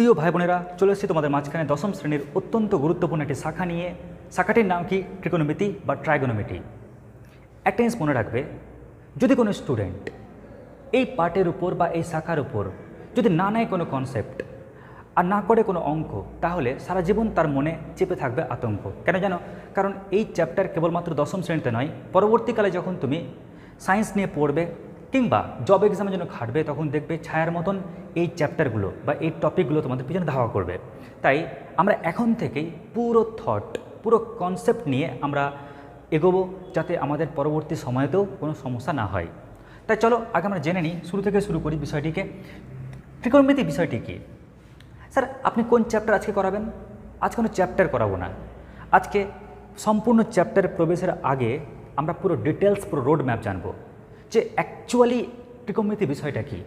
প্রিয় ভাই বোনেরা চলে এসেছি তোমাদের মাঝখানে দশম শ্রেণির অত্যন্ত গুরুত্বপূর্ণ একটি শাখা নিয়ে। শাখাটির নাম কি? ট্রিকোনোমিতি বা ট্রাইগোনোমিতি একটা জিনিস মনে রাখবে, যদি কোনো স্টুডেন্ট এই পার্টের উপর বা এই শাখার উপর যদি না নেয় কোনো কনসেপ্ট আর না করে কোনো অঙ্ক, তাহলে সারা জীবন তার মনে চেপে থাকবে আতঙ্ক। কেন জানো? কারণ এই চ্যাপ্টার কেবলমাত্র দশম শ্রেণীতে নয়, পরবর্তীকালে যখন তুমি সায়েন্স নিয়ে পড়বে কিংবা জব এক্সামের জন্য খাটবে, তখন দেখবে ছায়ার মতন এই চ্যাপ্টারগুলো বা এই টপিকগুলো তোমাদের পিছনে ধাওয়া করবে। তাই আমরা এখন থেকেই পুরো থট পুরো কনসেপ্ট নিয়ে আমরা এগোবো যাতে আমাদের পরবর্তী সময়েতেও কোনো সমস্যা না হয়। তাই চলো, আগে আমরা জেনে নিই, শুরু থেকে শুরু করি বিষয়টিকে। ত্রিকোণমিতি বিষয়টি কী? স্যার, আপনি কোন চ্যাপ্টার আজকে করাবেন? আজ কোনো চ্যাপ্টার করাবো না। আজকে সম্পূর্ণ চ্যাপ্টারে প্রবেশের আগে আমরা পুরো ডিটেলস পুরো রোড ম্যাপ জানব। যে অ্যাকচুয়ালি ত্রিকোণমিতি বিষয়টা কী?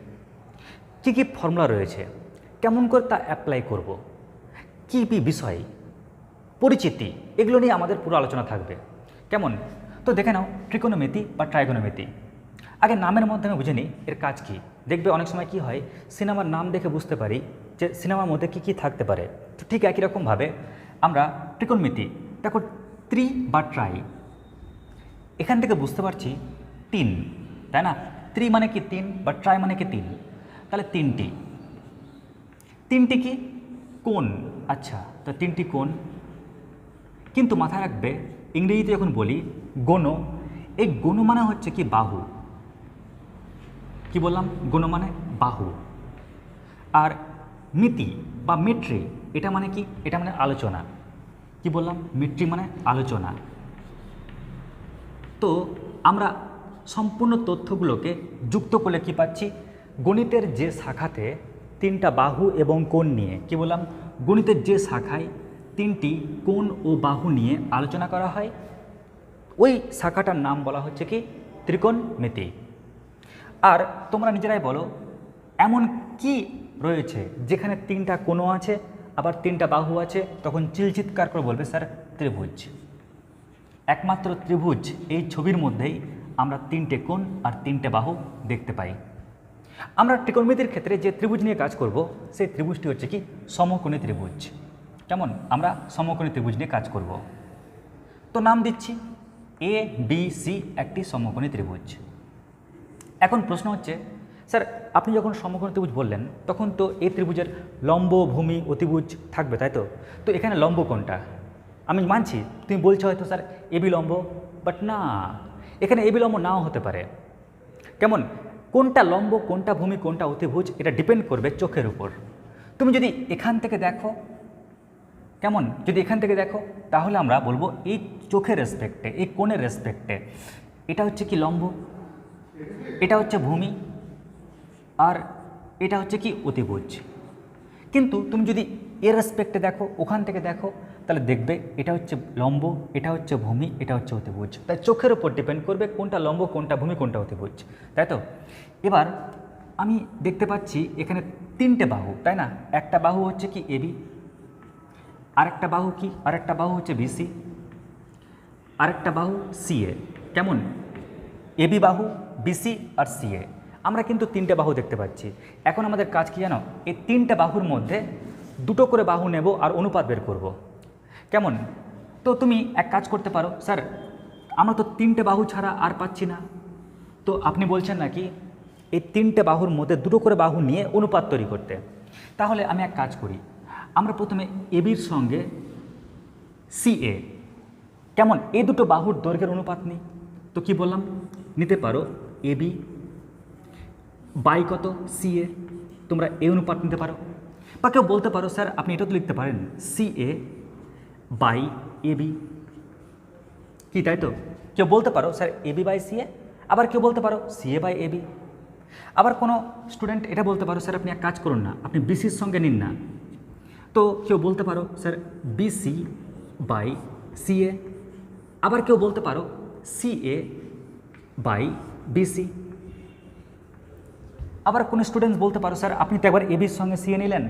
কী কী ফর্মুলা রয়েছে? কেমন করে তা অ্যাপ্লাই করব? কী কী বিষয়? পরিচিতি, এগুলো নিয়ে আমাদের পুরো আলোচনা থাকবে। কেমন? তো দেখে নাও ত্রিকোণমিতি বা ট্রাইগোনোমিতি আগে নামের মাধ্যমে বুঝে নিই, এর কাজ কি? দেখবে অনেক সময় কি হয় সিনেমার নাম দেখে বুঝতে পারি যে সিনেমার মধ্যে কি কি থাকতে পারে। তো ঠিক একই রকমভাবে আমরা ত্রিকোণমিতি দেখো ত্রি বা ট্রাই এখান থেকে বুঝতে পারছি তিন। তাই না? ত্রি মানে কি তিন বা ট্রাই মানে কি তিন? তাহলে তিনটি। তিনটি কি? কোন? আচ্ছা তো তিনটি কোন? কিন্তু মাথায় রাখবে, ইংরেজিতে যখন বলি গণ এই গণ মানে হচ্ছে কি বাহু। কি বললাম? গণ মানে বাহু। আর মিতি বা মিট্রি এটা মানে কি? এটা মানে আলোচনা। কি বললাম? মিট্রি মানে আলোচনা। তো আমরা সম্পূর্ণ তথ্যগুলোকে যুক্ত করলে কি পাচ্ছি? গণিতের যে শাখাতে তিনটা বাহু এবং কোণ নিয়ে, কি বললাম? গণিতের যে শাখায় তিনটি কোণ ও বাহু নিয়ে আলোচনা করা হয়। ওই শাখাটার নাম বলা হচ্ছে কি? ত্রিকোণমিতি। আর তোমরা নিজেরাই বলো, এমন কি রয়েছে যেখানে তিনটা কোণও আছে, আবার তিনটা বাহু আছে? তখন চিলচিৎকার করে বলবে স্যার, ত্রিভুজ। একমাত্র ত্রিভুজ এই ছবির মধ্যেই আমরা তিনটে কোণ আর তিনটে বাহু দেখতে পাই। আমরা ত্রিকোণমিতির ক্ষেত্রে যে ত্রিভুজ নিয়ে কাজ করব, সেই ত্রিভুজটি হচ্ছে কি সমকোণী ত্রিভুজ। কেমন? আমরা সমকোণী ত্রিভুজ নিয়ে কাজ করব। তো নাম দিচ্ছি এ বি সি একটি সমকোণী ত্রিভুজ। এখন প্রশ্ন হচ্ছে, স্যার, আপনি যখন সমকোণ ত্রিভুজ বললেন, তখন তো এই ত্রিভুজের লম্ব, ভূমি, অতিভুজ থাকবে, তাই তো? তো এখানে লম্ব কোনটা আমি মানছি, তুমি বলছো হয়তো, স্যার এবি লম্ব বাট না। এখানে এবি লম্ব নাও হতে পারে। কেমন? কোনটা লম্ব, কোনটা ভূমি, কোনটা অতিভুজ, এটা ডিপেন্ড করবে চোখের উপর। তুমি যদি এখান থেকে দেখো, কেমন? যদি এখান থেকে দেখো, তাহলে আমরা বলব এই চোখের রেসপেক্টে এই কোণের রেসপেক্টে এটা হচ্ছে কি লম্ব? এটা হচ্ছে ভূমি। আর এটা হচ্ছে কি অতিভুজ। কিন্তু তুমি যদি এর রেসপেক্টে দেখো, ওখান থেকে দেখো তাহলে দেখবে এটা হচ্ছে লম্ব, এটা হচ্ছে ভূমি, এটা হচ্ছে অতিভুজ। তাই চোখের উপর ডিপেন্ড করবে কোনটা লম্ব, কোনটা ভূমি, কোনটা অতিভুজ। তাই তো? এবার আমি দেখতে পাচ্ছি এখানে তিনটে বাহু, তাই না? একটা বাহু হচ্ছে কি এবি আরেকটা বাহু কি? আরেকটা বাহু হচ্ছে বিসি আরেকটা বাহু সিএ কেমন? এবি বাহু বিসি আর সিএ আমরা কিন্তু তিনটে বাহু দেখতে পাচ্ছি। এখন আমাদের কাজ কি জানো? এই তিনটে বাহুর মধ্যে দুটো করে বাহু নেব আর অনুপাত বের করব। কেমন? তো তুমি এক কাজ করতে পারো, স্যার। আমরা তো তিনটে বাহু ছাড়া আর পাচ্ছি না। তো আপনি বলছেন নাকি, এই তিনটে বাহুর মধ্যে দুটো করে বাহু নিয়ে অনুপাত তৈরি করতে। তাহলে আমি এক কাজ করি। আমরা প্রথমে এবির সঙ্গে সিএ কেমন? এই দুটো বাহুর দৈর্ঘ্যের অনুপাত নিই। তো কি বললাম? নিতে পারো এবি বাই কত সিএ তোমরা এ অনুপাত নিতে পারো। বা কেউ বলতে পারো, স্যার, আপনি এটা তো লিখতে পারেন সিএ বাই এবি কি, তাই তো? কেউ বলতে পারো, স্যার এবি বাই সিএ আবার কেউ বলতে পারো সিএ বাই এবি আবার কোনো স্টুডেন্ট এটা বলতে পারো, স্যার, আপনি এক কাজ করুন না, আপনি বিসির সঙ্গে নিন না। তো কেউ বলতে পারো, স্যার বিসি বাই সিএ আবার কেউ বলতে পারো সিএ বাই বিসি আবার কোনো স্টুডেন্টস বলতে পারো, স্যার, আপনি তো একবার এবির সঙ্গে সিএ নিলেন?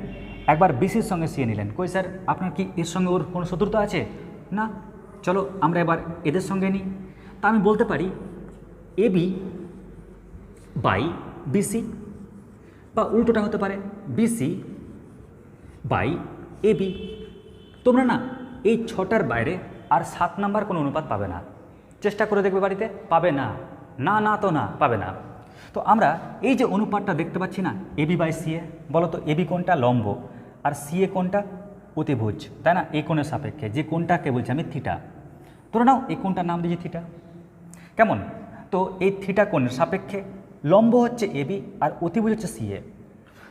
একবার বিসির সঙ্গে সিএ নিলেন। কই স্যার, আপনার কি এর সঙ্গে ওর কোনো শত্রুতা আছে? না, চলো আমরা এবার এদের সঙ্গে নিই তা আমি বলতে পারি, এ বি বাই বিসি বা উল্টোটা হতে পারে বিসি বাই এ বি। তোমরা না এই ছটার বাইরে আর সাত নাম্বার কোনো অনুপাত পাবে না। চেষ্টা করে দেখবে বাড়িতে, পাবে না। না না তো না, পাবে না। তো আমরা এই যে অনুপাতটা দেখতে পাচ্ছি না এবি বাই সি এ, বলো তো এবি কোনটা লম্ব? আর সি এ কোনটা? অতিভুজ, তাই না? এই কোণের সাপেক্ষে, যে কোনটাকে বলছি আমি থিটা ধরে নাও এই কোনটার নাম দিয়েছি থিটা কেমন? তো এই থিটা কোণের সাপেক্ষে লম্ব হচ্ছে এবি আর অতিভুজ হচ্ছে সিএ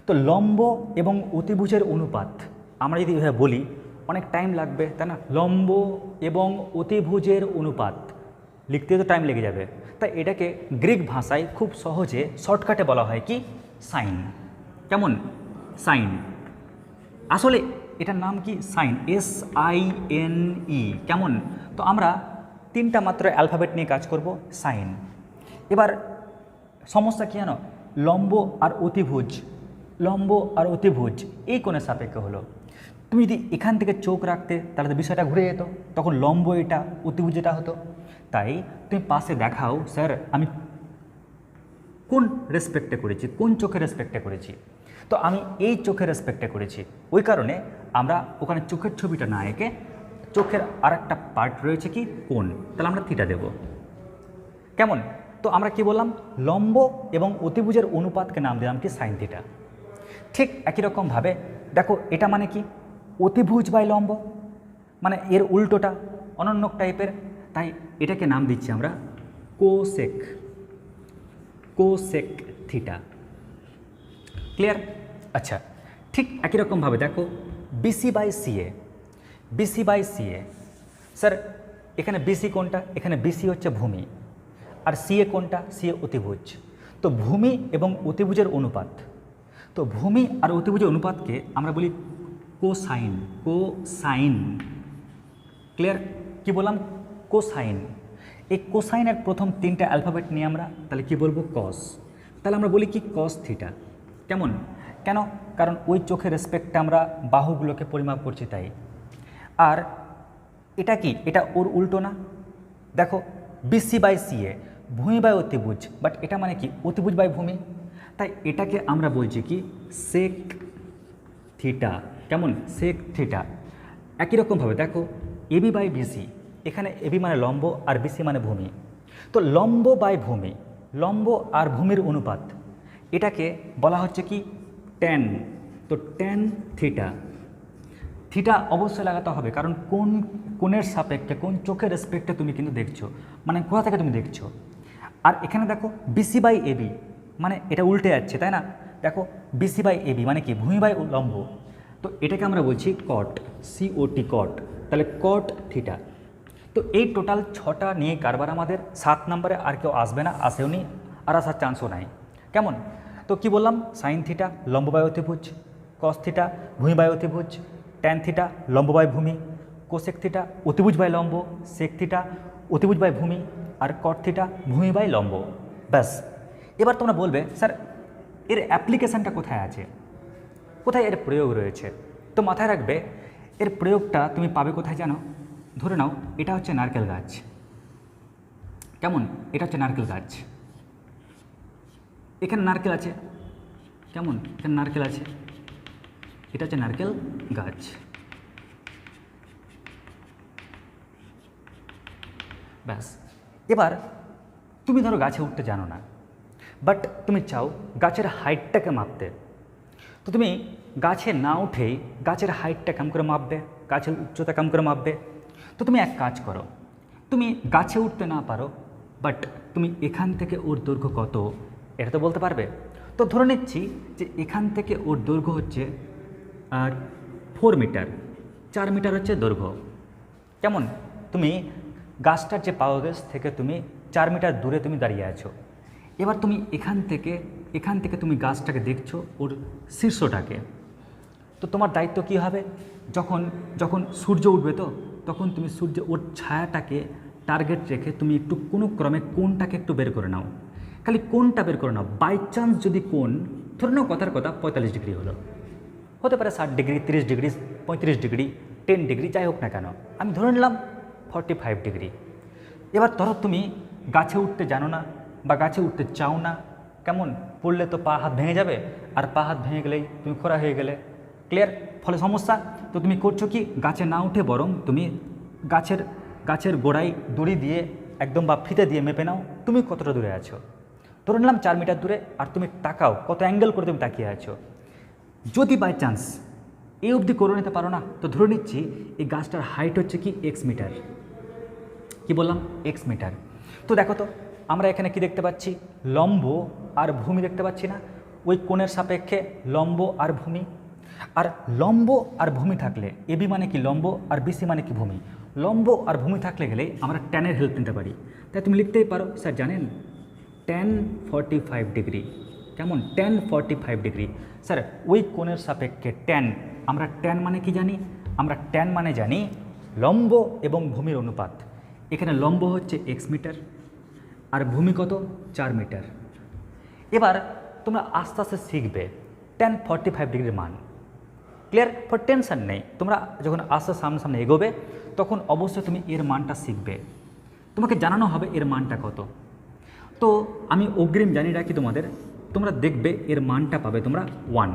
তো লম্ব এবং অতিভুজের অনুপাত, আমরা যদি এভাবে বলি, অনেক টাইম লাগবে, তাই না? লম্ব এবং অতিভুজের অনুপাত, লিখতে তো টাইম লেগে যাবে। তাই এটাকে গ্রিক ভাষায় খুব সহজে শর্টকাটে বলা হয় কি? সাইন। কেমন? সাইন। আসলে এটার নাম কি? Sine S I N E কেমন? তো আমরা তিনটা মাত্র অ্যালফাবেট নিয়ে কাজ করব, সাইন। এবার সমস্যা কী জানো? লম্ব আর অতিভুজ, লম্ব আর অতিভুজ, এই কোণের সাপেক্ষে হলো। তুমি যদি এখান থেকে চোখ রাখতে, তাহলে তো বিষয়টা ঘুরে যেত। তখন লম্ব এটা, অতিভুজ এটা হতো। তাই তুমি পাশে দেখাও, স্যার, আমি কোন রেসপেক্টে করেছি, কোন চোখে রেসপেক্টে করেছি? তো আমি এই চোখের রেসপেক্টে করেছি। ওই কারণে আমরা ওখানে চোখের ছবিটা না এঁকে চোখের আর একটা পার্ট রয়েছে কি? কোন তাহলে আমরা থিটা দেব। কেমন? তো আমরা কি বললাম? লম্ব এবং অতিভুজের অনুপাতকে নাম দিলাম কি? সাইন থিটা ঠিক একই রকমভাবে দেখো, এটা মানে কি? অতিভুজ বাই লম্ব। মানে এর উল্টোটা অনন্য টাইপের। তাই এটাকে নাম দিচ্ছি আমরা কোসেক কোসেক থিটা ক্লিয়ার আচ্ছা ঠিক একই রকমভাবে দেখো BC by CA BC by CA sir এখানে বিসি কোনটা? এখানে বিসি হচ্ছে ভূমি, আর সিএ কোনটা? সিএ অতিভুজ। তো ভূমি এবং অতিভুজের অনুপাত, তো ভূমি আর অতিভুজের অনুপাতকে আমরা বলি কোসাইন কোসাইন ক্লিয়ার কি বললাম? কোসাইন এই কোসাইনের প্রথম তিনটা অ্যালফাবেট নিয়ে আমরা তাহলে কি বলব? কস তাহলে আমরা বলি কি? কস থিটা কেমন? কেন? কারণ ওই চোখের রেসপেক্টে আমরা বাহুগুলোকে পরিমাপ করছি তাই। আর এটা কি? এটা ওর উল্টো না? দেখো বিসি বাই সিএ ভূমি বাই অতিভুজ। বাট এটা মানে কি? অতিভুজ বাই ভূমি? তাই এটাকে আমরা বলছি কি? সেক থিটা কেমন? সেক থিটা একই রকমভাবে দেখো এবি বাই বিসি এখানে এবি মানে লম্ব আর বিসি মানে ভূমি। তো লম্ব বাই ভূমি, লম্ব আর ভূমির অনুপাত, এটাকে বলা হচ্ছে কি? ট্যান তো ট্যান থিটা থিটা অবশ্যই লাগাতে হবে, কারণ কোন কোণের সাপেক্ষে, কোন চোখের রেসপেক্টে তুমি কিন্তু দেখছ মানে কোথা থেকে তুমি দেখছ। আর এখানে দেখো বিসি বাই এবি মানে এটা উল্টে যাচ্ছে, তাই না? দেখো বিসি বাই এবি মানে কি? ভূমি বাই লম্ব। তো এটাকে আমরা বলছি কট সিওটি কট তাহলে কট থিটা তো এই টোটাল ছটা নিয়ে কারবার আমাদের, সাত নম্বরে আর কেউ আসবে না আসেও নি আর আসার চান্সও নাই। কেমন? তো কি বললাম? সাইন থিটা লম্ব বাই অতিভুজ কস থিটা ভূমি বাই অতিভুজ ট্যান থিটা লম্ববায় ভূমি কোশেক থিটা অতিভুজ বাই লম্ব সেক থিটা অতিভুজ বাই ভূমি, আর কট থিটা ভূমি বাই লম্ব। ব্যাস। এবার তোমরা বলবে, স্যার, এর অ্যাপ্লিকেশানটা কোথায় আছে? কোথায় এর প্রয়োগ রয়েছে? তো মাথায় রাখবে, এর প্রয়োগটা তুমি পাবে কোথায় জানো? ধরে নাও, এটা হচ্ছে নারকেল গাছ। কেমন? এটা হচ্ছে নারকেল গাছ। এখানে নারকেল আছে। কেমন? এখানে নারকেল আছে। এটা হচ্ছে নারকেল গাছ। ব্যাস। এবার তুমি ধরো গাছে উঠতে জানো না বাট তুমি চাও গাছের হাইটটাকে মাপতে। তো তুমি গাছে না উঠেই গাছের হাইটটা কেমন করে মাপবে? গাছের উচ্চতা কেমন করে মাপবে? তো তুমি এক কাজ করো। তুমি গাছে উঠতে না পারো বাট তুমি এখান থেকে ওর দৈর্ঘ্য কত? এটা তো বলতে পারবে। তো ধরে নিচ্ছি যে এখান থেকে ওর দৈর্ঘ্য হচ্ছে, আর ফোর মিটার চার মিটার হচ্ছে দৈর্ঘ্য। কেমন? তুমি গাছটার যে পাওয়া গেছ থেকে তুমি চার মিটার দূরে তুমি দাঁড়িয়ে আছো। এবার তুমি এখান থেকে এখান থেকে তুমি গাছটাকে দেখছ ওর শীর্ষটাকে। তো তোমার দায়িত্ব কী হবে? যখন যখন সূর্য উঠবে তো, তখন তুমি সূর্য, ওর ছায়াটাকে টার্গেট রেখে তুমি একটু কোনো ক্রমে কোনটাকে একটু বের করে নাও। খালি কোনটা বের করে নাও বাই চান্স যদি কোন, ধরে নাও কথার কথা পঁয়তাল্লিশ ডিগ্রি হলো। হতে পারে ষাট ডিগ্রি, তিরিশ ডিগ্রি, পঁয়ত্রিশ ডিগ্রি টেন ডিগ্রি, যাই হোক না কেন। আমি ধরে নিলাম ফর্টি ফাইভ ডিগ্রি। এবার ধরো তুমি গাছে উঠতে জানো না বা গাছে উঠতে চাও না, কেমন? পড়লে তো পা হাত ভেঙে যাবে, আর পা হাত ভেঙে গেলেই তুমি খোরা হয়ে গেলে। ক্লিয়ার ফলে সমস্যা? তো তুমি করছ কি? গাছে না উঠে বরং তুমি গাছের গাছের গোড়ায় দড়ি দিয়ে একদম বা ফিতে দিয়ে মেপে নাও, তুমি কতটা দূরে আছো। ধরে নিলাম চার মিটার দূরে, আর তুমি তাকাও, কত অ্যাঙ্গেল করে তুমি তাকিয়ে আছো। যদি বাই চান্স এই অবধি করে নিতে পারো না, তো ধরে নিচ্ছি এই গাছটার হাইট হচ্ছে কি এক্স মিটার কি বললাম? এক্স মিটার তো দেখো তো, আমরা এখানে কি দেখতে পাচ্ছি? লম্ব আর ভূমি দেখতে পাচ্ছি না। ওই কোণের সাপেক্ষে লম্ব আর ভূমি। আর লম্ব আর ভূমি থাকলে এবি মানে কি লম্ব আর বিসি মানে কি ভূমি? লম্ব আর ভূমি থাকলে গেলে আমরা ট্যানের হেল্প নিতে পারি। তাই তুমি লিখতেই পারো, স্যার জানেন? টেন ফর্টি ফাইভ ডিগ্রি কেমন? Ten forty five degree sir, ওই কোণের সাপেক্ষে ট্যান আমরা ট্যান মানে কি জানি? আমরা ট্যান মানে জানি লম্ব এবং ভূমির অনুপাত। এখানে লম্ব হচ্ছে এক্স মিটার আর ভূমি কত? চার মিটার এবার তোমরা আস্তে আস্তে শিখবে টেন ফর্টি ফাইভ ডিগ্রির মান। ক্লিয়ার ফর টেনশন নেই। তোমরা যখন আস্তে সামনে সামনে এগোবে, তখন অবশ্যই তুমি এর মানটা শিখবে। তোমাকে জানানো হবে এর মানটা কত। তো আমি অগ্রিম জানি রাখি তোমাদের, তোমরা দেখবে এর মানটা পাবে তোমরা ওয়ান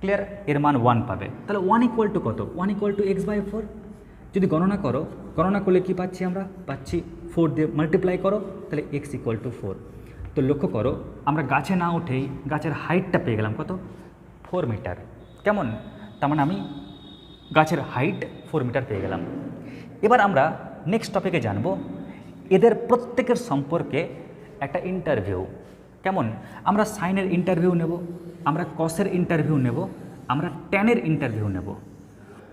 ক্লিয়ার এর মান ওয়ান পাবে। তাহলে ওয়ান ইকুয়াল টু কত? One equal to X by four যদি গণনা করো, গণনা করলে কি পাচ্ছি আমরা? পাচ্ছি ফোর দিয়ে মাল্টিপ্লাই করো, তাহলে এক্স ইকুয়াল টু ফোর তো লক্ষ্য করো, আমরা গাছে না উঠেই গাছের হাইটটা পেয়ে গেলাম কত? ফোর মিটার কেমন? তার মানে আমি গাছের হাইট ফোর মিটার পেয়ে গেলাম। এবার আমরা নেক্সট টপিকে জানব, এদের প্রত্যেকের সম্পর্কে একটা ইন্টারভিউ কেমন? আমরা সাইনের ইন্টারভিউ নেব, আমরা কসের ইন্টারভিউ নেব, আমরা ট্যানের ইন্টারভিউ নেব।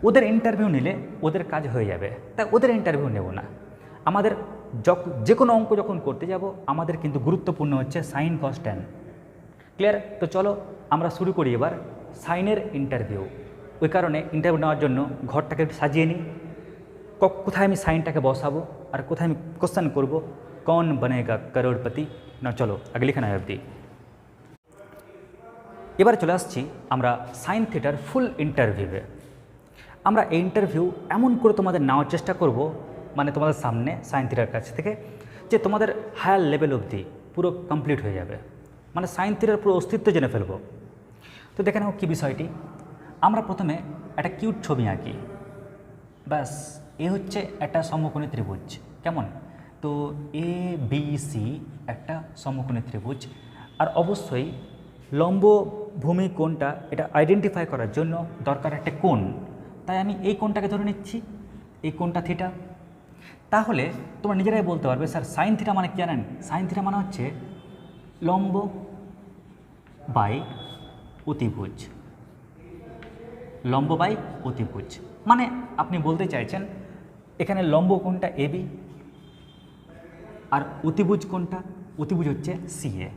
ওদের ইন্টারভিউ নিলে ওদের কাজ হয়ে যাবে তাই ওদের ইন্টারভিউ নেব না। আমাদের যে কোনো অঙ্ক যখন করতে যাব, আমাদের কিন্তু গুরুত্বপূর্ণ হচ্ছে সাইন কস ট্যান ক্লিয়ার তো চলো, আমরা শুরু করি এবার সাইনের ইন্টারভিউ ওই কারণে ইন্টারভিউ নেওয়ার জন্য ঘরটাকে সাজিয়ে নিই। কোথায় আমি সাইনটাকে বসাবো, আর কোথায় আমি কোশ্চেন করব কौन বনেগা করোড়পতি না চলো আগে লিখে নেয় অবধি এবার চলে আসছি আমরা সাইন থিয়েটার ফুল ইন্টারভিউয়ে আমরা এই ইন্টারভিউ এমন করে তোমাদের নেওয়ার চেষ্টা করব মানে তোমাদের সামনে সাইন থিয়েটার কাছ থেকে যে তোমাদের হায়ার লেভেল অবধি পুরো কমপ্লিট হয়ে যাবে মানে সাইন থিয়েটার পুরো অস্তিত্ব জেনে ফেলব তো দেখে নাও কী বিষয়টি আমরা প্রথমে একটা কিউট ছবি আঁকি ব্যাস এ হচ্ছে একটা সমকোণী ত্রিভুজ কেমন তো এ বি সি একটা সমকোণী ত্রিভুজ। আর অবশ্যই লম্ব ভূমি কোণটা এটা আইডেন্টিফাই করার জন্য দরকার একটা কোণ। তাই আমি এই কোণটাকে ধরে নিচ্ছি, এই কোণটা থিটা তাহলে তোমরা নিজেরাই বলতে পারবে, স্যার সাইন থিটা মানে কি জানেন? সাইন থিটা মানে হচ্ছে লম্ব বাই অতিভুজ। লম্ব বাই অতিভুজ। মানে আপনি বলতে চাইছেন, এখানে লম্ব কোনটা এবি আর অতিভুজ কোনটা? অতিভুজ হচ্ছে সিএ।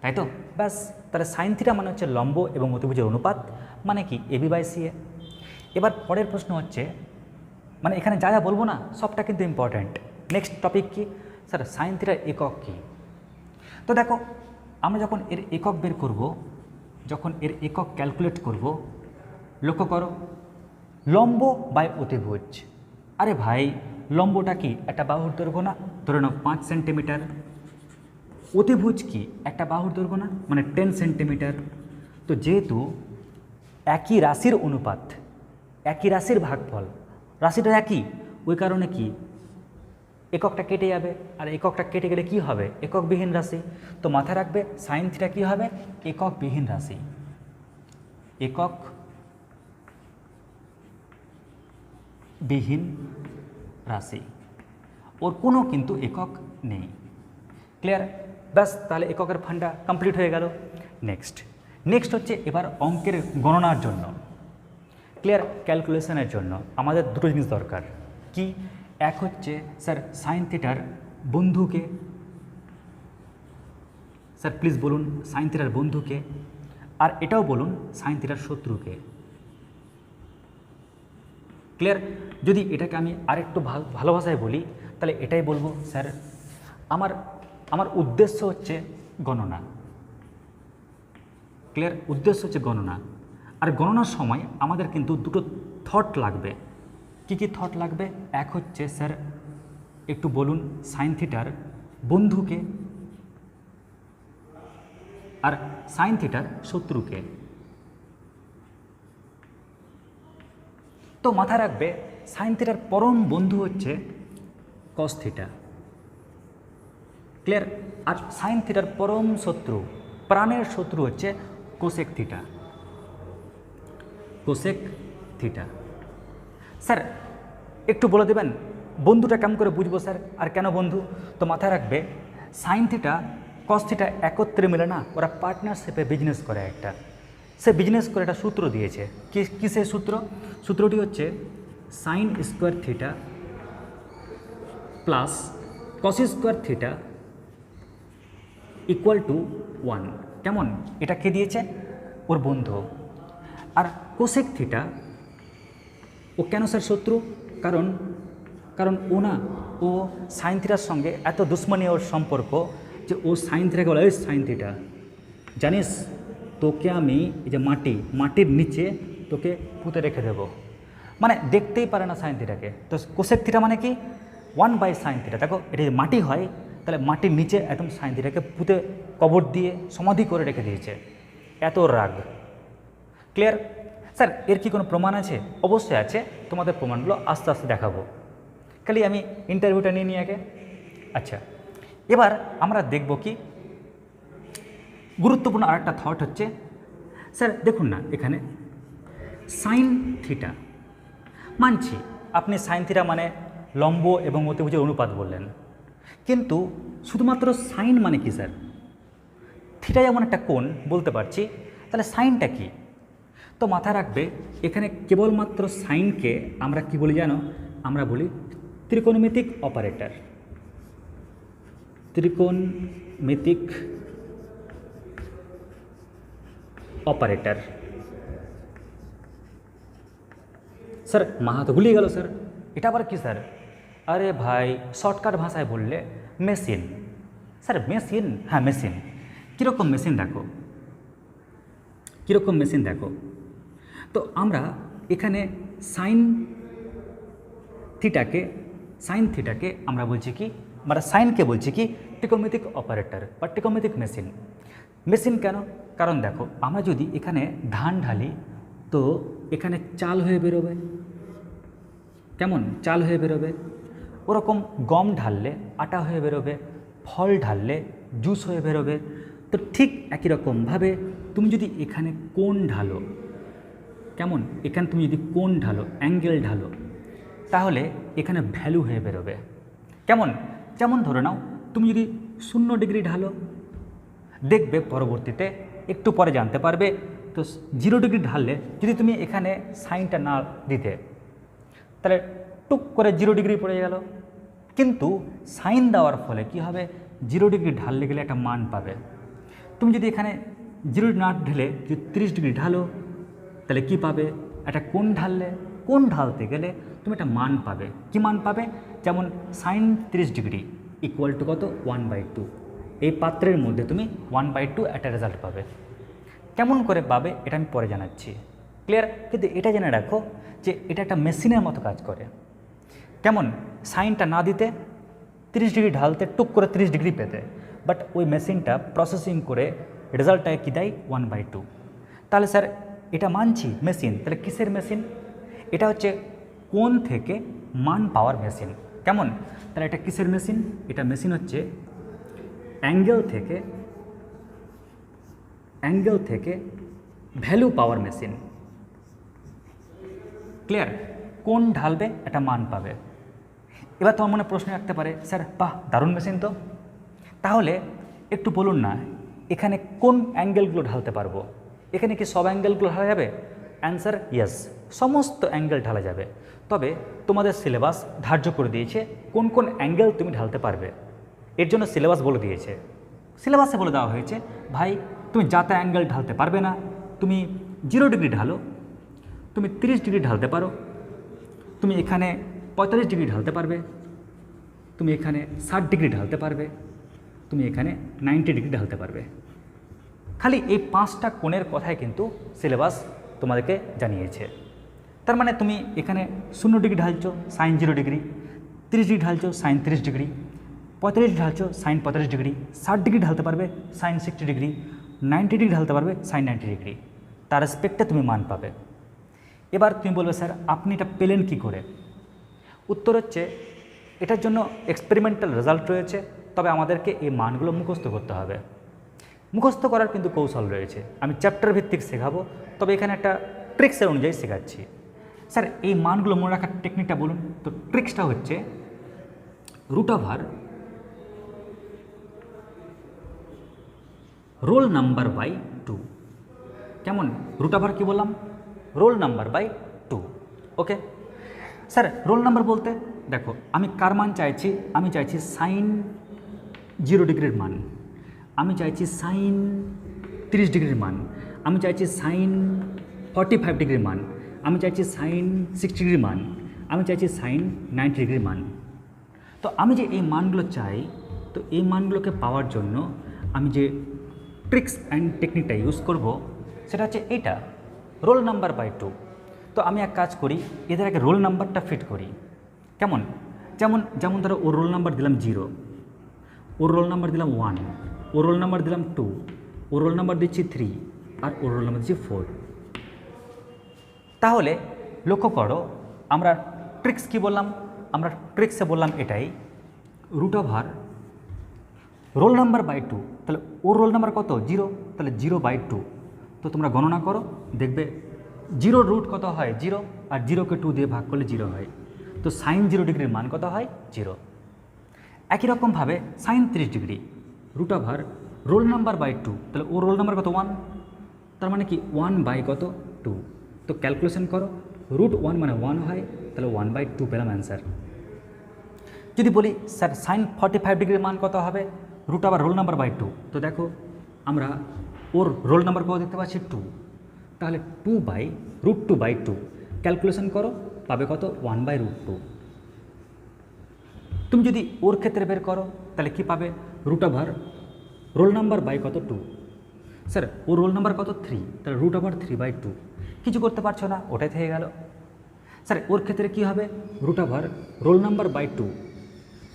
তাই তো ব্যাস, তাহলে সাইন থিটা মানে হচ্ছে লম্ব এবং অতিভুজের অনুপাত মানে কি? এবি বাই সিএ এবার পরের প্রশ্ন হচ্ছে মানে এখানে যা যা বলব না, সবটা কিন্তু ইম্পর্ট্যান্ট নেক্সট টপিক কি? স্যার সাইন থিটার একক কী? তো দেখো, আমরা যখন এর একক বের করব, যখন এর একক ক্যালকুলেট করব, লক্ষ্য করো, লম্ব বাই অতিভুজ। আরে ভাই লম্বটা কি? একটা বাহুর দৈর্ঘ্য না? ধরে নাও, পাঁচ সেন্টিমিটার। অতিভুজ কি? একটা বাহুর দৈর্ঘ্য না? মানে টেন সেন্টিমিটার। তো যেহেতু একই রাশির অনুপাত, একই রাশির ভাগফল, রাশিটা একই, ওই কারণে কি? এককটা কেটে যাবে। আর এককটা কেটে গেলে কি হবে? এককবিহীন রাশি। তো মাথায় রাখবে সাইন থিটা কী হবে? এককবিহীন রাশি। একক বিহীন রাশি। ওর কোনো কিন্তু একক নেই। ক্লিয়ার ব্যাস, তাহলে এককের ফান্ডা কমপ্লিট হয়ে গেল। নেক্সট নেক্সট হচ্ছে এবার অঙ্কের গণনার জন্য। ক্লিয়ার ক্যালকুলেশনের জন্য। আমাদের দুটো জিনিস দরকার। কি? এক হচ্ছে, স্যার সাইন থিটার বন্ধুকে, স্যার প্লিজ বলুন সাইন বন্ধুকে, আর এটাও বলুন সাইন শত্রুকে। ক্লিয়ার যদি এটাকে আমি আরেকটু ভাল- ভালো ভাষায় বলি, তাহলে এটাই বলব, স্যার, আমার আমার উদ্দেশ্য হচ্ছে গণনা। ক্লিয়ার উদ্দেশ্য হচ্ছে গণনা। আর গণনার সময় আমাদের কিন্তু দুটো থট লাগবে। কি কি থট লাগবে? এক হচ্ছে, স্যার, একটু বলুন সাইন থিটার বন্ধুকে, আর সাইন থিটার শত্রুকে। তো মাথায় রাখবে সাইন থিটার পরম বন্ধু হচ্ছে কস থিটা ক্লিয়ার আর সাইন থিটার পরম শত্রু, প্রাণের শত্রু হচ্ছে cosec theta cosec theta sir একটু বলে দেবেন, বন্ধুটা কেমন করে বুঝব স্যার আর কেন বন্ধু? তো মাথায় রাখবে সাইন থিটা কস থিটা একত্রে মিলে না, ওরা পার্টনারশিপে বিজনেস করে একটা। সে বিজনেস করে একটা সূত্র দিয়েছে। কি কিসের সূত্র? সূত্রটি হচ্ছে sine square theta plus cos square theta equal to one কেমন? এটা কে দিয়েছে? ওর বন্ধু। আর কোসেক থিটা ও কেন স্যার শত্রু? কারণ কারণ ও না, ও সাইন থিটার সঙ্গে এত দুশ্মনী ওর সম্পর্ক যে ও সাইন থিটাকে বলে সাইন থিটা জানিস? তোকে আমি এই যে মাটি, মাটির নিচে তোকে পুঁতে রেখে দেব। মানে দেখতেই পারে না সাইন থিটাকে তো কোষের থিটা মানে কি? ওয়ান বাই সাইন থিটা দেখো, এটা যদি মাটি হয়, তাহলে মাটির নিচে একদম সাইন থিটাকে পুঁতে কবর দিয়ে সমাধি করে রেখে দিয়েছে। এত রাগ। ক্লিয়ার স্যার এর কি কোনো প্রমাণ আছে? অবশ্যই আছে। তোমাদের প্রমাণগুলো আস্তে আস্তে দেখাবো। খালি আমি ইন্টারভিউটা নিয়ে নিয়ে আগে। আচ্ছা এবার আমরা দেখব কি গুরুত্বপূর্ণ আরেকটা থট হচ্ছে স্যার দেখুন না, এখানে সাইন থিটা মানছি, আপনি সাইন থিটা মানে লম্ব এবং অতিভুজের অনুপাত বললেন, কিন্তু শুধুমাত্র সাইন মানে কি স্যার থিটা যেমন একটা কোণ, বলতে পারছি, তাহলে সাইনটা কি? তো মাথায় রাখবে, এখানে কেবলমাত্র সাইনকে আমরা কি বলি জানো? আমরা বলি ত্রিকোণমিতিক অপারেটর ত্রিকোণমিতিক অপারেটর স্যার মাহা তো ভুলিয়ে গেল স্যার এটা আবার কি স্যার আরে ভাই শর্টকাট ভাষায় বললে মেশিন স্যার মেশিন হ্যাঁ মেশিন কীরকম মেশিন দেখো কীরকম মেশিন দেখো তো আমরা এখানে সাইন থিটাকে সাইন থিটাকে আমরা বলছি কি আমরা সাইনকে বলছি কি টিকোমেটিক অপারেটর বা টিকোমেটিক মেশিন মেশিন কেন কারণ দেখো, আমরা যদি এখানে ধান ঢালি, তো এখানে চাল হয়ে বেরোবে। কেমন? চাল হয়ে বেরোবে। ওরকম গম ঢাললে, আটা হয়ে বেরোবে, ফল ঢাললে, জুস হয়ে বেরোবে। তো ঠিক একই রকমভাবে তুমি যদি এখানে কোন ঢালো, কেমন? এখানে তুমি যদি কোন ঢালো, অ্যাঙ্গেল ঢালো, তাহলে এখানে ভ্যালু হয়ে বেরোবে। কেমন? যেমন ধরে নাও, তুমি যদি শূন্য ডিগ্রি ঢালো, দেখবে পরবর্তীতে একটু পরে জানতে পারবে। তো জিরো ডিগ্রি ঢাললে যদি তুমি এখানে সাইনটা না দিতে, তাহলে টুক করে জিরো ডিগ্রি পড়ে গেল। কিন্তু সাইন দেওয়ার ফলে কি হবে? জিরো ডিগ্রি ঢাললে গেলে একটা মান পাবে। তুমি যদি এখানে জিরো না ঢেলে যদি তিরিশ ডিগ্রি ঢালো, তাহলে কি পাবে? একটা কোন ঢাললে কোন ঢালতে গেলে তুমি একটা মান পাবে। কি মান পাবে? যেমন সাইন তিরিশ ডিগ্রি ইকুয়াল টু কত? ওয়ান বাই টু এই পাত্রের মধ্যে তুমি ওয়ান বাই টু একটা রেজাল্ট পাবে। কেমন করে পাবে এটা আমি পরে জানাচ্ছি। ক্লিয়ার কিন্তু এটা জেনে রাখো যে এটা একটা মেশিনের মতো কাজ করে। কেমন? সাইনটা না দিতে তিরিশ ডিগ্রি ঢালতে টুক করে তিরিশ ডিগ্রি পেতে। বাট ওই মেশিনটা প্রসেসিং করে রেজাল্টটাকে কী দেয়? ওয়ান বাই টু তাহলে স্যার, এটা মানছি মেশিন। তাহলে কিসের মেশিন? এটা হচ্ছে কোন থেকে মান পাওয়ার মেশিন। কেমন? তাহলে এটা কিসের মেশিন? এটা মেশিন হচ্ছে অ্যাঙ্গেল থেকে অ্যাঙ্গেল থেকে ভ্যালু পাওয়ার মেশিন ক্লিয়ার কোন ঢালবে? একটা মান পাবে। এবার তোমার মনে প্রশ্ন রাখতে পারে, স্যার, বাহ, দারুণ মেশিন তো। তাহলে একটু বলুন না, এখানে কোন অ্যাঙ্গেলগুলো ঢালতে পারব? এখানে কি সব অ্যাঙ্গেলগুলো ঢালা যাবে? অ্যান্সার ইয়েস সমস্ত অ্যাঙ্গেল ঢালা যাবে। তবে তোমাদের সিলেবাস ধার্য করে দিয়েছে কোন কোন অ্যাঙ্গেল তুমি ঢালতে পারবে। এর জন্য সিলেবাস বলে দিয়েছে। সিলেবাসে বলে দেওয়া হয়েছে, ভাই, তুমি যাতে অ্যাঙ্গেল ঢালতে পারবে না। তুমি জিরো ডিগ্রি ঢালো। তুমি তিরিশ ডিগ্রি ঢালতে পারো। তুমি এখানে পঁয়তাল্লিশ ডিগ্রি ঢালতে পারবে। তুমি এখানে ষাট ডিগ্রি ঢালতে পারবে। তুমি এখানে নাইনটি ডিগ্রি ঢালতে পারবে। খালি এই পাঁচটা কোণের কথাই কিন্তু সিলেবাস তোমাদেরকে জানিয়েছে। তার মানে তুমি এখানে শূন্য ডিগ্রি ঢালছো সাইন জিরো ডিগ্রি তিরিশ ডিগ্রি ঢালছো সাইন তিরিশ ডিগ্রি পঁয়তাল্লিশ ঢালছো, সাইন পঁয়তাল্লিশ ডিগ্রি। ষাট ডিগ্রি ঢালতে পারবে, sine sixty degree. Ninety degree ঢালতে পারবে, সাইন নাইনটি ডিগ্রি। তার রেসপেক্টে তুমি মান পাবে। এবার তুমি বলবে, স্যার, আপনি এটা পেলেন কি করে? উত্তর হচ্ছে, এটার জন্য এক্সপেরিমেন্টাল রেজাল্ট রয়েছে, তবে আমাদেরকে এই মানগুলো মুখস্থ করতে হবে। মুখস্থ করার কিন্তু কৌশল রয়েছে। আমি চ্যাপ্টার ভিত্তিক শেখাবো, তবে এখানে একটা ট্রিক্সের অনুযায়ী শেখাচ্ছি। স্যার, এই মানগুলো মনে রাখার টেকনিকটা বলুন। তো ট্রিক্সটা হচ্ছে root over roll number by two. কেমন? রুট ওভার কী বললাম? Roll number by two. Okay? Sir, roll number বলতে, দেখো, আমি কার মান চাইছি? আমি চাইছি সাইন জিরো ডিগ্রির মান। আমি চাইছি সাইন তিরিশ ডিগ্রির মান। আমি চাইছি সাইন ফর্টি ফাইভ ডিগ্রির মান। আমি চাইছি সাইন সিক্সটি ডিগ্রির মান। আমি চাইছি সাইন নাইনটি ডিগ্রির মান। তো আমি যে এই মানগুলো চাই, তো এই মানগুলোকে পাওয়ার জন্য আমি যে ট্রিক্স অ্যান্ড টেকনিকটা ইউজ করব, সেটা হচ্ছে এটা রোল নাম্বার বাই টু তো আমি এক কাজ করি, এদের আগে রোল নাম্বারটা ফিট করি। কেমন? যেমন যেমন ধরো ওর রোল নাম্বার দিলাম জিরো ওর রোল নাম্বার দিলাম ওয়ান ওর রোল নাম্বার দিলাম টু ওর রোল নাম্বার দিচ্ছি থ্রি আর ওর রোল নাম্বার দিচ্ছি ফোর তাহলে, লক্ষ্য করো, আমরা ট্রিক্স কি বললাম? আমরা ট্রিক্সে বললাম এটাই root over roll number by two তাহলে ওর রোল নাম্বার কত? জিরো তাহলে জিরো বাই টু তো তোমরা গণনা করো, দেখবে জিরো রুট কত হয়? জিরো আর জিরোকে টু দিয়ে ভাগ করলে জিরো হয়। তো সাইন জিরো ডিগ্রির মান কত হয়? জিরো একই রকমভাবে সাইন ত্রিশ degree root over roll number by two তাহলে ও রোল নাম্বার কত? ওয়ান তার মানে কি? ওয়ান বাই কত? টু তো ক্যালকুলেশন করো রুট ওয়ান মানে ওয়ান হয়, তাহলে ওয়ান বাই টু পেলাম অ্যান্সার যদি বলি স্যার সাইন ফর্টি ফাইভ ডিগ্রির মান কত হবে? রুট আবার রোল নাম্বার বাই টু তো দেখো, আমরা ওর রোল নাম্বার কত দেখতে পাচ্ছি টু তাহলে two by root two by two calculation করো, পাবে কত? ওয়ান বাই রুট টু তুমি যদি ওর ক্ষেত্রে বের করো, তাহলে কি পাবে? Root over roll number by কত? টু স্যার ও রোল নাম্বার কত? থ্রি তাহলে root over three by two কিছু করতে পারছ না, ওটাই থেকে গেল। স্যার, ওর ক্ষেত্রে কী হবে? Root over roll number by two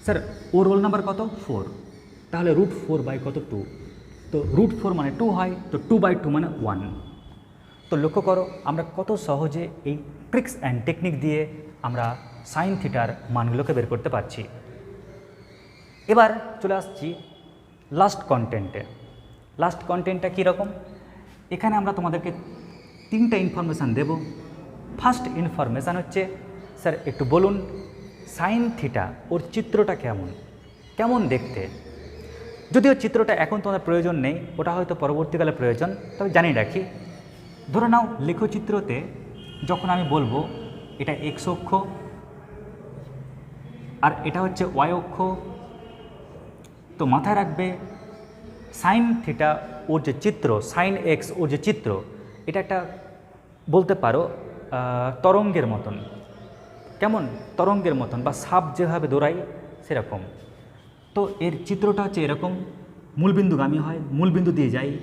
sir O roll number কত? ফোর তাহলে রুট ফোর বাই কত টু তো রুট ফোর মানে টু হয়, তো টু বাই টু মানে ওয়ান তো লক্ষ্য করো, আমরা কত সহজে এই ট্রিক্স অ্যান্ড টেকনিক দিয়ে আমরা সাইন থিটার মানগুলোকে বের করতে পারছি। এবার চলে আসছি লাস্ট কন্টেন্টে লাস্ট কন্টেন্টটা কীরকম? এখানে আমরা তোমাদেরকে তিনটা ইনফরমেশান দেব। ফার্স্ট ইনফরমেশান হচ্ছে স্যার একটু বলুন সাইন থিটা ওর চিত্রটা কেমন? কেমন দেখতে? যদিও চিত্রটা এখন তোমাদের প্রয়োজন নেই, ওটা হয়তো পরবর্তীকালে প্রয়োজন, তবে জানিয়ে রাখি। ধরে নাও, লেখচিত্রতে যখন আমি বলব, এটা এক্স অক্ষ, আর এটা হচ্ছে ওয়াই অক্ষ, তো মাথায় রাখবে সাইন থিটা ওর যে চিত্র সাইন এক্স ওর যে চিত্র, এটা একটা বলতে পারো তরঙ্গের মতন। কেমন? তরঙ্গের মতন, বা সাপ যেভাবে দৌড়াই সেরকম। তো এর চিত্রটা হচ্ছে এরকম। মূলবিন্দুগামী হয়, মূলবিন্দু দিয়ে যাই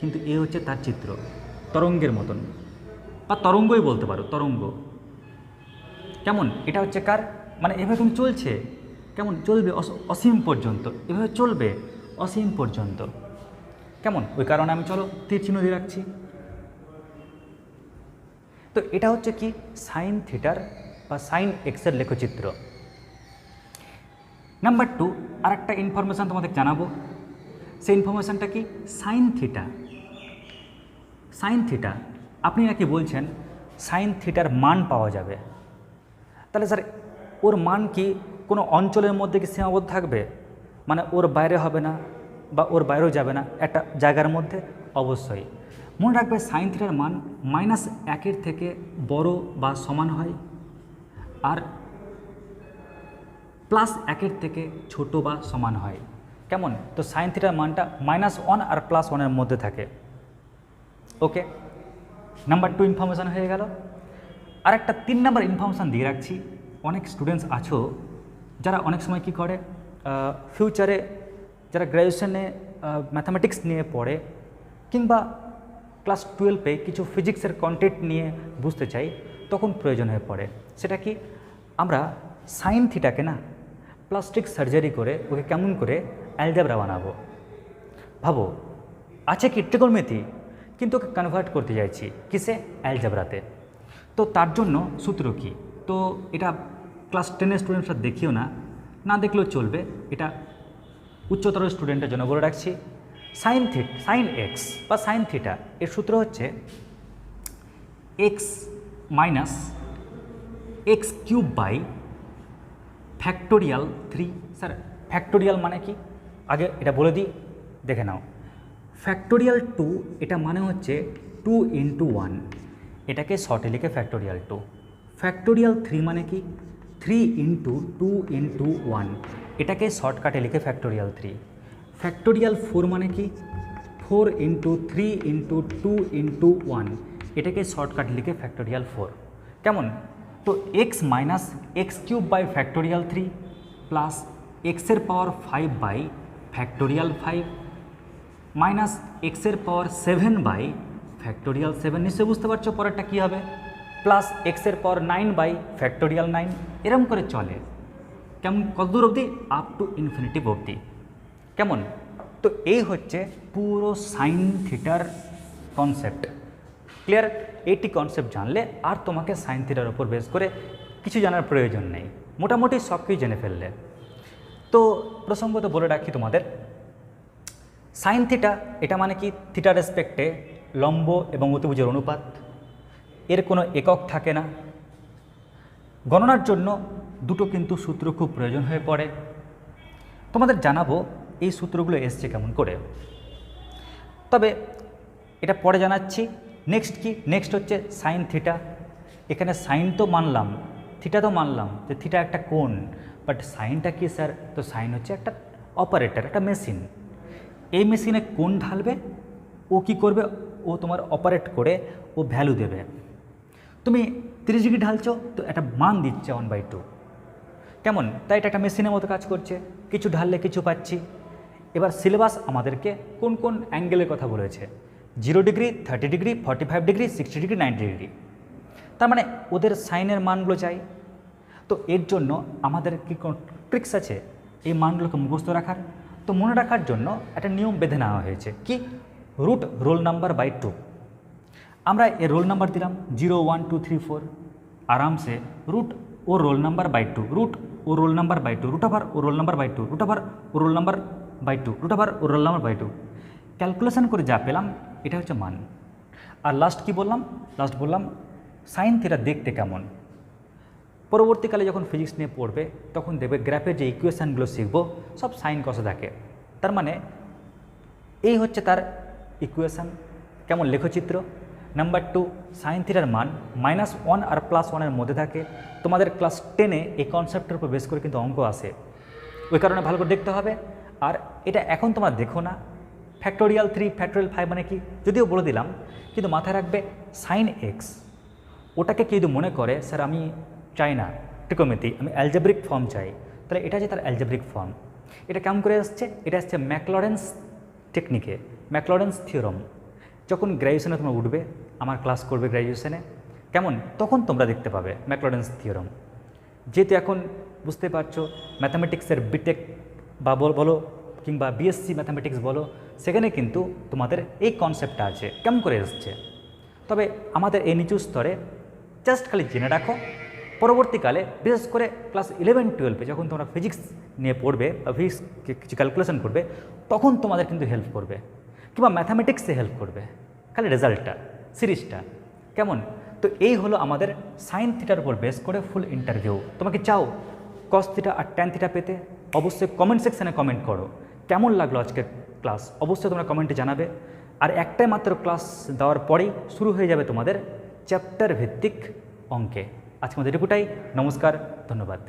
কিন্তু এ হচ্ছে তার চিত্র, তরঙ্গের মতন। বা তরঙ্গই বলতে পারো, তরঙ্গ। কেমন? এটা হচ্ছে কার? মানে এভাবে তুমি চলছে। কেমন? চলবে অস- অসীম পর্যন্ত। এভাবে চলবে অসীম পর্যন্ত। কেমন? ওই কারণে আমি চলো তীর চিহ্ন দিয়ে রাখছি। তো এটা হচ্ছে কি? সাইন থিটার বা সাইন এক্সের লেখচিত্র। নাম্বার টু আর একটা ইনফরমেশান তোমাদের জানাব। সেই ইনফরমেশানটা কি? সাইন থিটা সাইন থিটা আপনি নাকি বলছেন সাইন থিটার মান পাওয়া যাবে। তাহলে স্যার ওর মান কি কোনো অঞ্চলের মধ্যে কি সীমাবদ্ধ থাকবে? মানে ওর বাইরে হবে না বা ওর বাইরেও যাবে না, একটা জায়গার মধ্যে? অবশ্যই। মনে রাখবে সাইন থিটার মান মাইনাস একের থেকে বড় বা সমান হয়। আর প্লাস একের থেকে ছোট বা সমান হয়। কেমন? তো সাইন থিটার মানটা মাইনাস ওয়ান আর প্লাস ওয়ানের মধ্যে থাকে। ওকে নাম্বার টু ইনফরমেশান হয়ে গেল। আর একটা তিন নাম্বার ইনফরমেশান দিয়ে রাখছি। অনেক স্টুডেন্টস আছো, যারা অনেক সময় কি করে ফিউচারে যারা গ্র্যাজুয়েশনে ম্যাথামেটিক্স নিয়ে পড়ে কিংবা ক্লাস টুয়েলভে কিছু ফিজিক্সের কন্টেন্ট নিয়ে বুঝতে চাই, তখন প্রয়োজন হয়ে পড়ে। সেটা কি? আমরা সাইন থিটাকে না প্লাস্টিক সার্জারি করে ওকে কেমন করে অ্যালজাবরা বানাবো? ভাবো, আছে কি ট্রিকোণমিতি কিন্তু ওকে কনভার্ট করতে চাইছি, কিসে? অ্যালজাবরাতে তো। তার জন্য সূত্র কি? তো এটা ক্লাস টেনের স্টুডেন্টরা দেখিও না না দেখলেও চলবে। এটা উচ্চতর স্টুডেন্টের জন্য বলে রাখছি। সাইন থিট সাইন এক্স বা সাইন থিটা এর সূত্র হচ্ছে x minus x cube by factorial three sir factorial মানে কি? আগে এটা বলে দিই, দেখে নাও। ফ্যাক্টোরিয়াল টু এটা মানে হচ্ছে টু ইন্টু ওয়ান এটাকে শর্টে লিখে ফ্যাক্টোরিয়াল টু ফ্যাক্টোরিয়াল থ্রি মানে কি? Three into two into one এটাকে শর্টকাটে লিখে ফ্যাক্টোরিয়াল থ্রি ফ্যাক্টোরিয়াল ফোর মানে কি? Four into three into two into one এটাকে শর্টকাট লিখে ফ্যাক্টোরিয়াল ফোর কেমন? তো x minus x cube by factorial three plus এক্সের power five by factorial five minus এক্সের power seven by factorial seven নিশ্চয়ই বুঝতে পারছ পরেরটা কী হবে? প্লাস এক্সের power nine by factorial nine এরম করে চলে। কেমন? কত দূর অবধি? আপ টু ইনফিনিটিভ অবধি। কেমন? তো এই হচ্ছে পুরো সাইন থিটার কনসেপ্ট ক্লিয়ার এইটি কনসেপ্ট জানলে আর তোমাকে সাইন থিটার উপর বেস করে কিছু জানার প্রয়োজন নেই। মোটামুটি সব কিছু জেনে ফেললে। তো প্রসঙ্গত বলে রাখি তোমাদের সাইন থিটা এটা মানে কি? থিটার রেসপেক্টে লম্ব এবং অতিভুজের অনুপাত। এর কোনো একক থাকে না। গণনার জন্য দুটো কিন্তু সূত্র খুব প্রয়োজন হয়ে পড়ে। তোমাদের জানাব এই সূত্রগুলো এসছে কেমন করে। তবে এটা পরে জানাচ্ছি। নেক্সট কি? নেক্সট হচ্ছে সাইন থিটা এখানে সাইন তো মানলাম থিটা তো মানলাম যে থিটা একটা কোণ। বাট সাইনটা কি স্যার তো সাইন হচ্ছে একটা অপারেটর একটা মেশিন এই মেশিনে কোন ঢালবে, ও কি করবে? ও তোমার অপারেট করে, ও ভ্যালু দেবে। তুমি তিরিশ ডিগ্রি ঢালছো, তো একটা মান দিচ্ছে ওয়ান বাই টু কেমন? তাই এটা একটা মেশিনের মতো কাজ করছে। কিছু ঢাললে কিছু পাচ্ছি। এবার সিলেবাস আমাদেরকে কোন কোন অ্যাঙ্গেলের কথা বলেছে। Zero degree, thirty degree, forty five degree, sixty degree, ninety degree. তার মানে ওদের সাইনের মানগুলো চাই। তো এর জন্য আমাদের কি কোনো ট্রিক্স আছে এই মানগুলোকে মুখস্থ রাখার? তো মনে রাখার জন্য একটা নিয়ম বেঁধে নেওয়া হয়েছে। কি? Root roll number by two আমরা এর রোল নাম্বার দিলাম zero one two three four আরামসে root O roll number by two root O roll number by two root আবার ও roll number by two root আবার ও roll number by two root আবার ও roll number by two calculation করে যা পেলাম এটা হচ্ছে মান। আর লাস্ট কি বললাম? লাস্ট বললাম সাইন থিটা দেখতে কেমন? পরবর্তীকালে যখন ফিজিক্স নিয়ে পড়বে, তখন দেখবে গ্রাফের যে ইকুয়েশানগুলো শিখব, সব সাইন কষে থাকে। তার মানে এই হচ্ছে তার ইকুয়েশান কেমন লেখচিত্র? নাম্বার টু সাইন থিটার মান মাইনাস ওয়ান আর প্লাস ওয়ানের মধ্যে থাকে। তোমাদের ক্লাস টেনে এই কনসেপ্টের উপর বেস করে কিন্তু অঙ্ক আসে ওই কারণে ভালো করে দেখতে হবে। আর এটা এখন তোমরা দেখো না। ফ্যাক্টোরিয়াল থ্রি ফ্যাক্টোরিয়াল ফাইভ মানে কি? যদিও বলে দিলাম, কিন্তু মাথায় রাখবে সাইন এক্স ওটাকে কেউ যদি মনে করে, স্যার, আমি চাই না ট্রিকোমেতি আমি অ্যালজেব্রিক ফর্ম চাই। তাহলে এটা যে তার অ্যালজেব্রিক ফর্ম এটা কেমন করে আসছে? এটা আসছে ম্যাকলরেন্স টেকনিকে ম্যাকলরেন্স থিওরম যখন গ্র্যাজুয়েশনে তোমরা উঠবে, আমার ক্লাস করবে গ্র্যাজুয়েশনে কেমন? তখন তোমরা দেখতে পাবে ম্যাকলরেন্স থিওরম যেহেতু এখন বুঝতে পারছ ম্যাথামেটিক্সের বিটেক বা বল, বলো, কিংবা বিএসসি ম্যাথামেটিক্স বলো সেখানে কিন্তু তোমাদের এই কনসেপ্টটা আছে, কেমন করে এসছে? তবে আমাদের এই নিচু স্তরে জাস্ট খালি জেনে রাখো, পরবর্তীকালে বিশেষ করে ক্লাস ইলেভেন টুয়েলভে যখন তোমরা ফিজিক্স নিয়ে পড়বে বা ফিজিক্স কিছু ক্যালকুলেশন করবে, তখন তোমাদের কিন্তু হেল্প করবে, কিংবা ম্যাথামেটিক্সে হেল্প করবে, খালি রেজাল্টটা সিরিজটা কেমন? তো এই হলো আমাদের সাইন থিটার উপর বেস করে ফুল ইন্টারভিউ তোমাকে চাও কস থিটা আর ট্যান থিটা পেতে? অবশ্যই কমেন্ট সেকশানে কমেন্ট করো। কেমন লাগল আজকের ক্লাস। অবশ্যই তোমরা কমেন্টে জানাবে। আর একটাই মাত্র ক্লাস দেওয়ার পরেই শুরু হয়ে যাবে তোমাদের চ্যাপ্টার ভিত্তিক অঙ্কে। আজকে আমাদের এটুকুটাই। নমস্কার, ধন্যবাদ।